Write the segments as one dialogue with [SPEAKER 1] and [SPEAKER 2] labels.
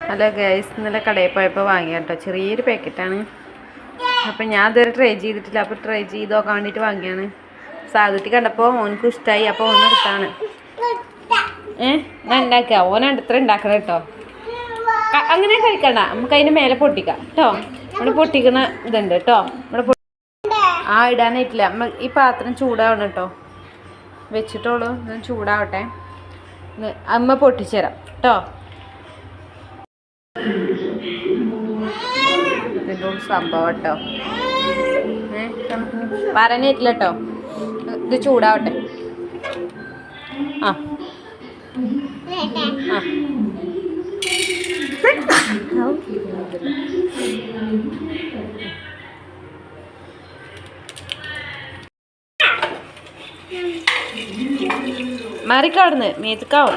[SPEAKER 1] Hello guys ഇന്നലെ കടയിൽ പോയപ്പോൾ വാങ്ങിയ കേട്ടോ ചെറിയൊരു പാക്കറ്റാണ് അപ്പം ഞാൻ ഇതുവരെ ട്രൈ ചെയ്തിട്ടില്ല. അപ്പോൾ ട്രൈ ചെയ്ത് നോക്കാൻ വേണ്ടിയിട്ട് വാങ്ങിയാണ്. സാധുട്ടി കണ്ടപ്പോൾ ഓനക്ക് ഇഷ്ടമായി അപ്പോൾ ഓൻ എടുത്താണ്. ഏ? ഞാൻ ഉണ്ടാക്കുക. ഓനടുത്ത ഉണ്ടാക്കണം കേട്ടോ. അങ്ങനെ കഴിക്കണ്ട. നമുക്ക് അതിന് മേലെ പൊട്ടിക്കാം കേട്ടോ. നമ്മുടെ പൊട്ടിക്കണ ഇതുണ്ട് കേട്ടോ. നമ്മുടെ ആ ഇടാനായിട്ടില്ല. ഈ പാത്രം ചൂടാവണം കേട്ടോ. വെച്ചിട്ടോളൂ. ചൂടാവട്ടെ. അമ്മ പൊട്ടിച്ചു തരാം കേട്ടോ. ഇതിന്റെ ഒരു സംഭവം കേട്ടോ പറഞ്ഞിട്ടില്ല കേട്ടോ ഇത് ചൂടാവട്ടെ. ആ. മാറിക്കാവിടുന്ന് മേത്തുക്കാവും.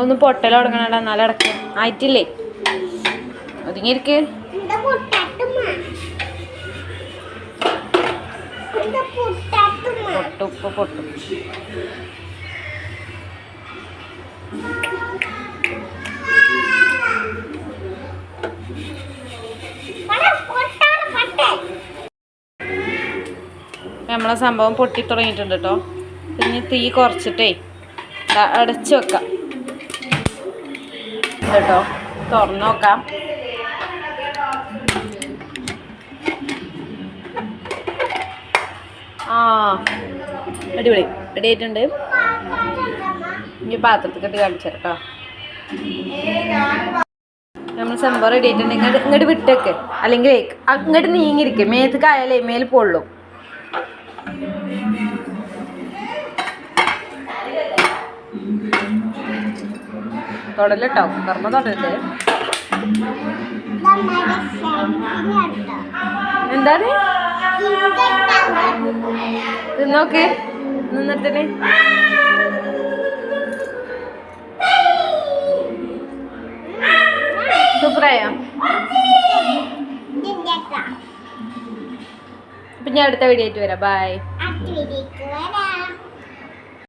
[SPEAKER 1] ഒന്ന് പൊട്ടൽ തുടങ്ങണടാ എന്നാലും അടക്ക. ആയിട്ടില്ലേ? ഒതുങ്ങിയിരിക്ക്. പൊട്ടും ഇപ്പൊ പൊട്ടും. നമ്മളെ സംഭവം പൊട്ടി തുടങ്ങിയിട്ടുണ്ട് കേട്ടോ പിന്നെ തീ കുറച്ചിട്ടേ അടച്ചു വെക്കാം. കേട്ടോ. തുറന്നു നോക്കാം. ആ അടിപൊളി. റെഡി ആയിട്ടുണ്ട്? ഇനി പാത്രത്തിൽ ഇട്ട് കാണിച്ചു കേട്ടോ. നമ്മൾ സംഭവം റെഡി ആയിട്ടുണ്ട്. ഇങ്ങോട്ട് ഇങ്ങോട്ട് വിട്ടേക്ക്. അല്ലെങ്കിൽ അങ്ങോട്ട് നീങ്ങിയിരിക്കും. മേത്ത് കായാലേ മേൽ പൊള്ളും. തൊടല്ലോ കർമ്മ തൊടരുത് എന്താണ് തിന്നോക്ക്. നിന്നിട്ടേ സൂപ്പറായോ? അപ്പൊ ഞാൻ അടുത്ത വീഡിയോ ആയിട്ട് വരാം ബൈ
[SPEAKER 2] അക്കിലേക്ക് വരാം.